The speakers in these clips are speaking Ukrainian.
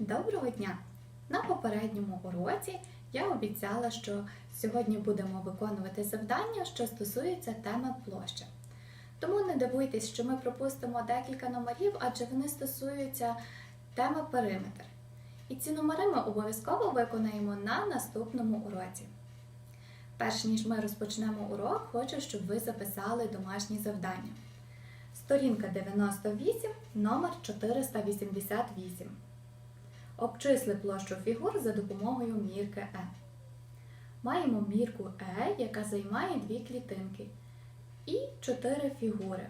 Доброго дня! На попередньому уроці я обіцяла, що сьогодні будемо виконувати завдання, що стосується теми площа. Тому не дивуйтесь, що ми пропустимо декілька номерів, адже вони стосуються теми периметр. І ці номери ми обов'язково виконаємо на наступному уроці. Перш ніж ми розпочнемо урок, хочу, щоб ви записали домашні завдання. Сторінка 98, номер 488. Обчисли площу фігур за допомогою мірки Е. Маємо мірку Е, яка займає дві клітинки і чотири фігури.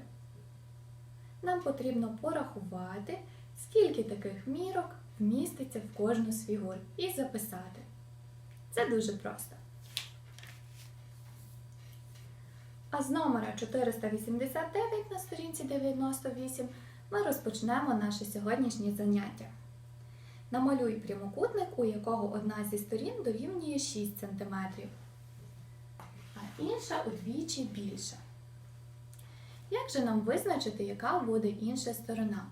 Нам потрібно порахувати, скільки таких мірок вміститься в кожну з фігур і записати. Це дуже просто. А з номера 489 на сторінці 98 ми розпочнемо наше сьогоднішнє заняття. Намалюй прямокутник, у якого одна зі сторін дорівнює 6 см, а інша удвічі більша. Як же нам визначити, яка буде інша сторона?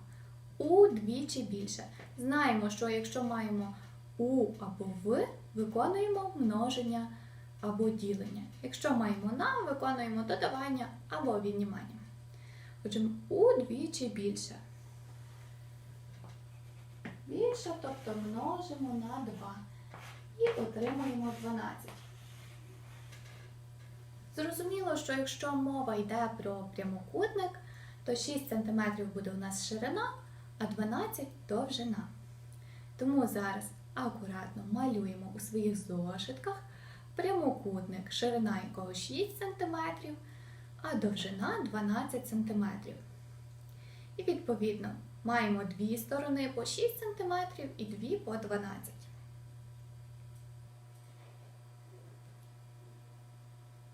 Удвічі більша. Знаємо, що якщо маємо у або в, виконуємо множення або ділення. Якщо маємо на, виконуємо додавання або віднімання. Отже, удвічі більше. Більше, тобто множимо на 2 і отримуємо 12. Зрозуміло, що якщо мова йде про прямокутник, то 6 см буде у нас ширина, а 12 довжина. Тому зараз акуратно малюємо у своїх зошитках прямокутник, ширина якого 6 см, а довжина 12 см. І відповідно маємо дві сторони по 6 см і дві по 12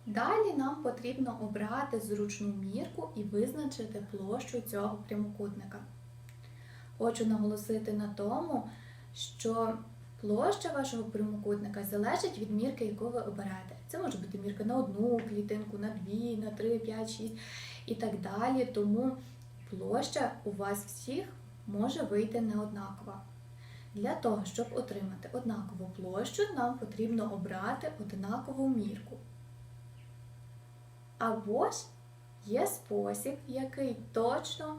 Далі нам потрібно обрати зручну мірку і визначити площу цього прямокутника. Хочу наголосити на тому, що площа вашого прямокутника залежить від мірки, яку ви обираєте. Це може бути мірка на одну клітинку, на дві, на три, п'ять, шість і так далі. Тому площа у вас всіх може вийти не однакова. Для того, щоб отримати однакову площу, нам потрібно обрати однакову мірку. Або ж є спосіб, який точно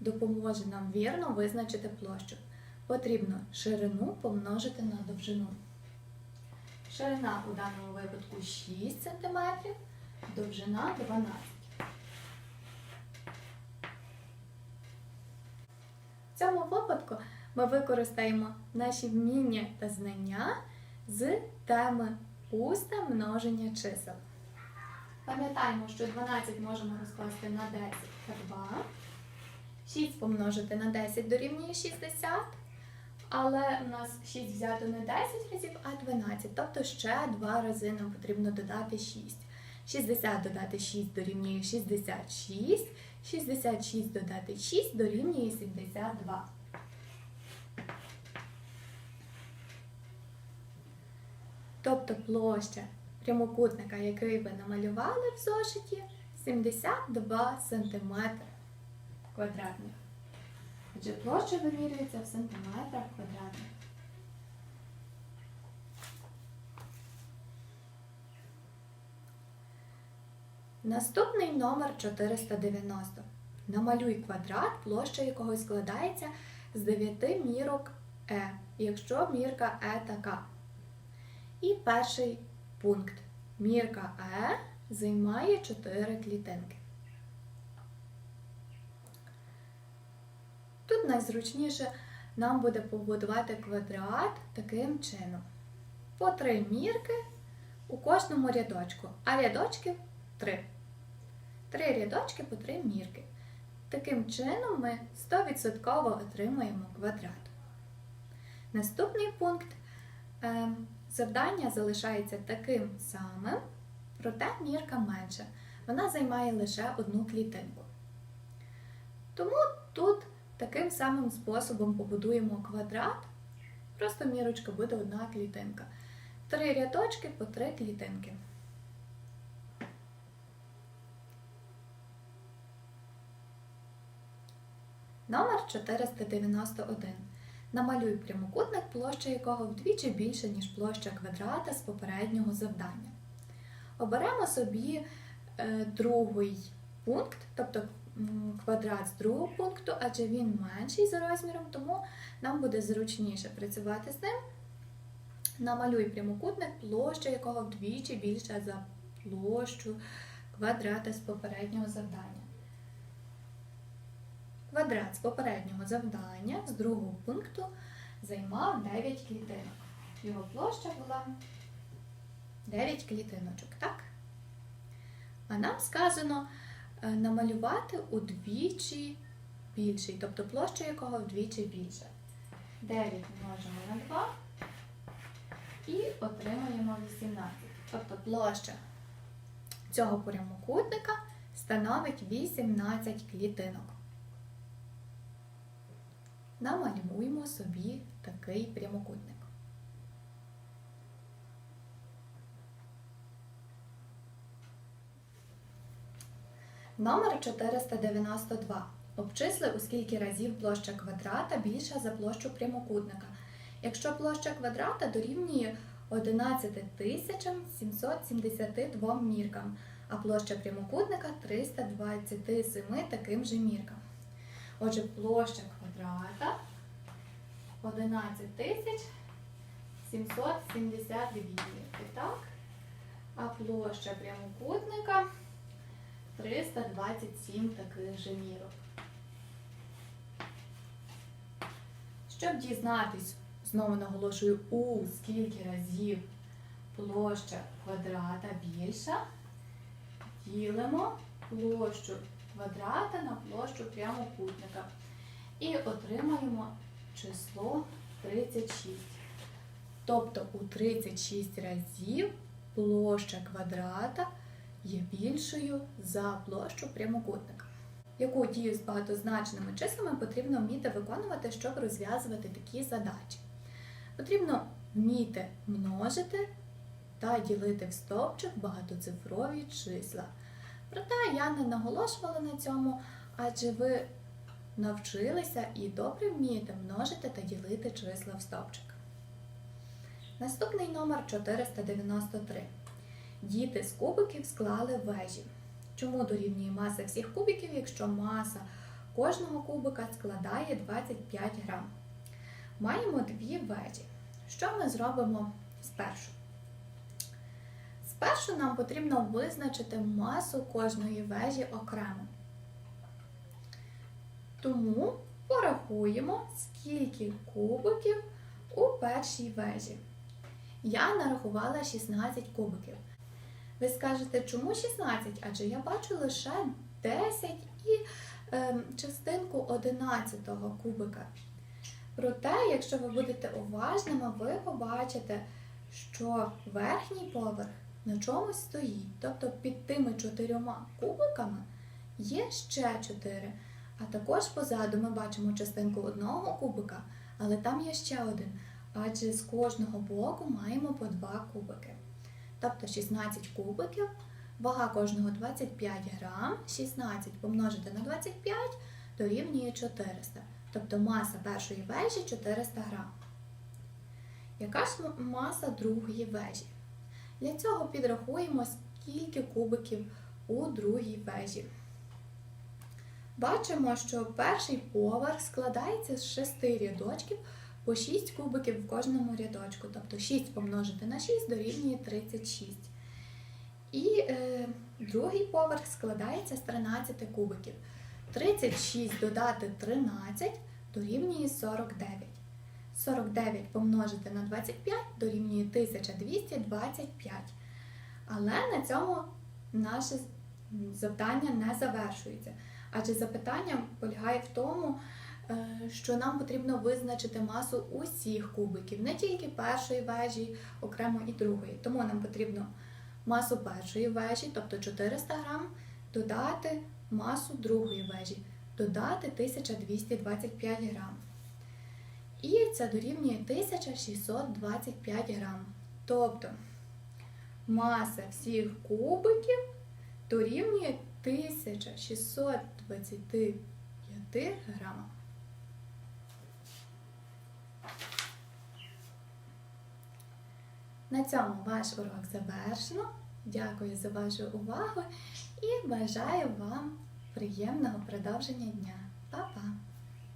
допоможе нам вірно визначити площу. Потрібно ширину помножити на довжину. Ширина у даному випадку 6 см, довжина 12 В цьому випадку ми використаємо наші вміння та знання з теми уста множення чисел. Пам'ятаємо, що 12 можемо розкласти на 10 та 2. 6 помножити на 10 дорівнює 60. Але у нас 6 взято не 10 разів, а 12. Тобто ще 2 рази нам потрібно додати 6. 60 додати 6 дорівнює 66. 66 додати 6 дорівнює 72. Тобто площа прямокутника, який ви намалювали в зошиті, 72 см квадратних. Отже, площа вимірюється в сантиметрах квадратних. Наступний номер 490. Намалюй квадрат, площа якого складається з 9 мірок Е, якщо мірка Е така. І перший пункт. Мірка Е займає 4 клітинки. Тут найзручніше нам буде побудувати квадрат таким чином. По 3 мірки у кожному рядочку, а рядочків 3. 3 рядочки по 3 мірки. Таким чином ми 100% отримаємо квадрат. Наступний пункт. Ем, Завдання залишається таким самим, проте мірка менша. Вона займає лише одну клітинку. Тому тут таким самим способом побудуємо квадрат, просто мірочка буде одна клітинка. Три рядочки по три клітинки. Номер 491. Намалюй прямокутник, площа якого вдвічі більше, ніж площа квадрата з попереднього завдання. Оберемо собі е, другий пункт, тобто квадрат з другого пункту, адже він менший за розміром, тому нам буде зручніше працювати з ним. Намалюй прямокутник, площа якого вдвічі більша за площу квадрата з попереднього завдання. Квадрат з попереднього завдання з другого пункту займав 9 клітинок. Його площа була 9 клітиночок, так? А нам сказано е, намалювати удвічі більший, тобто площа якого вдвічі більше. 9 множимо на 2 і отримаємо 18. Тобто площа цього прямокутника становить 18 клітинок. Намалюємо собі такий прямокутник. Номер 492. Обчисли, у скільки разів площа квадрата більша за площу прямокутника. Якщо площа квадрата дорівнює 11 772 міркам, а площа прямокутника 327 таким же міркам. Отже, площа квадрата 11 772 мірки, так? А площа прямокутника 327 таких же мірок. Щоб дізнатись, знову наголошую, у скільки разів площа квадрата більша, ділимо площу квадрата на площу прямокутника і отримаємо число 36. Тобто у 36 разів площа квадрата є більшою за площу прямокутника. Яку дію з багатозначними числами потрібно вміти виконувати, щоб розв'язувати такі задачі? Потрібно вміти множити та ділити в стовпчик багатоцифрові числа. Проте я не наголошувала на цьому, адже ви навчилися і добре вмієте множити та ділити числа в стовпчик. Наступний номер 493. Діти з кубиків склали вежі. Чому дорівнює маса всіх кубиків, якщо маса кожного кубика складає 25 грам? Маємо дві вежі. Що ми зробимо спершу? Спершу нам потрібно визначити масу кожної вежі окремо. Тому порахуємо, скільки кубиків у першій вежі. Я нарахувала 16 кубиків. Ви скажете, чому 16? Адже я бачу лише 10 і е, частинку 11 кубика. Проте, якщо ви будете уважними, ви побачите, що верхній поверх на чомусь стоїть. Тобто під тими чотирьома кубиками є ще 4. А також позаду ми бачимо частинку одного кубика, але там є ще один. Адже з кожного боку маємо по 2 кубики. Тобто 16 кубиків, вага кожного 25 грам, 16 помножити на 25 дорівнює 400. Тобто маса першої вежі 400 грам. Яка ж маса другої вежі? Для цього підрахуємо, скільки кубиків у другій вежі. Бачимо, що перший поверх складається з 6 рядочків по 6 кубиків в кожному рядочку. Тобто 6 помножити на 6 дорівнює 36. І е, другий поверх складається з 13 кубиків. 36 додати 13 дорівнює 49. 49 помножити на 25 дорівнює 1225. Але на цьому наше завдання не завершується. Адже запитання полягає в тому, що нам потрібно визначити масу усіх кубиків, не тільки першої вежі, окремо і другої. Тому нам потрібно масу першої вежі, тобто 400 грам, додати масу другої вежі, додати 1225 грам. І це дорівнює 1625 грам. Тобто маса всіх кубиків дорівнює 1625 грамів. На цьому ваш урок завершено. Дякую за вашу увагу і бажаю вам приємного продовження дня. Па-па!